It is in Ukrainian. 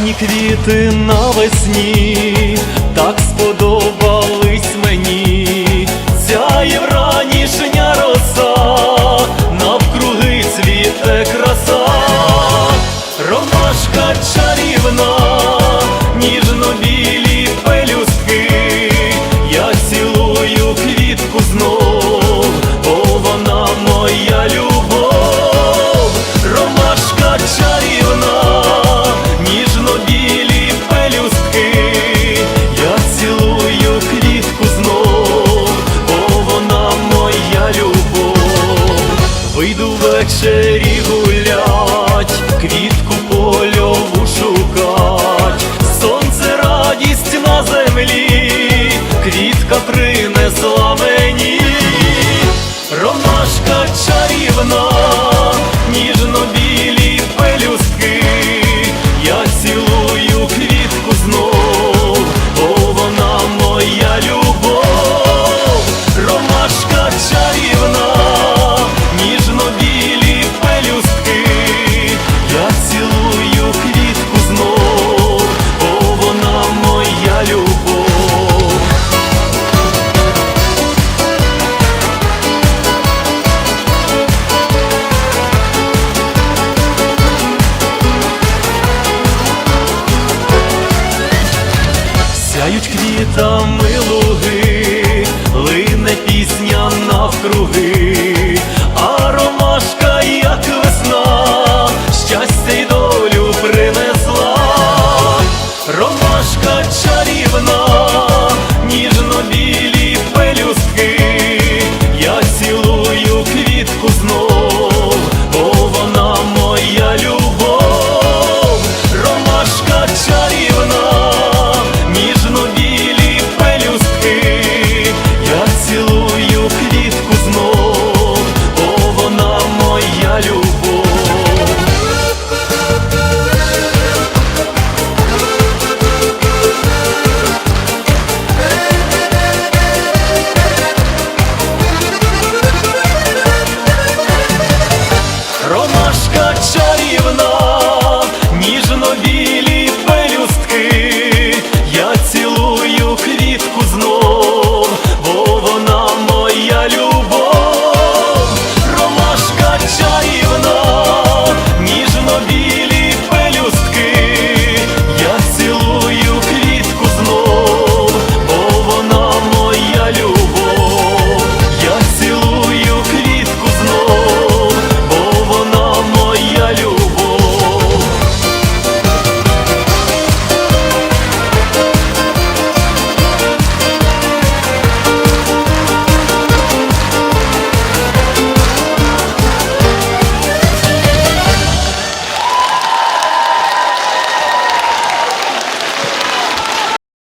гарні квіти навесні, так сподобались мені, цяє євранішня роса, навкруги цвіте краса, ромашка чарівна, ніжно біла легше рігу Сяють квітами луги, лине пісня навкруги.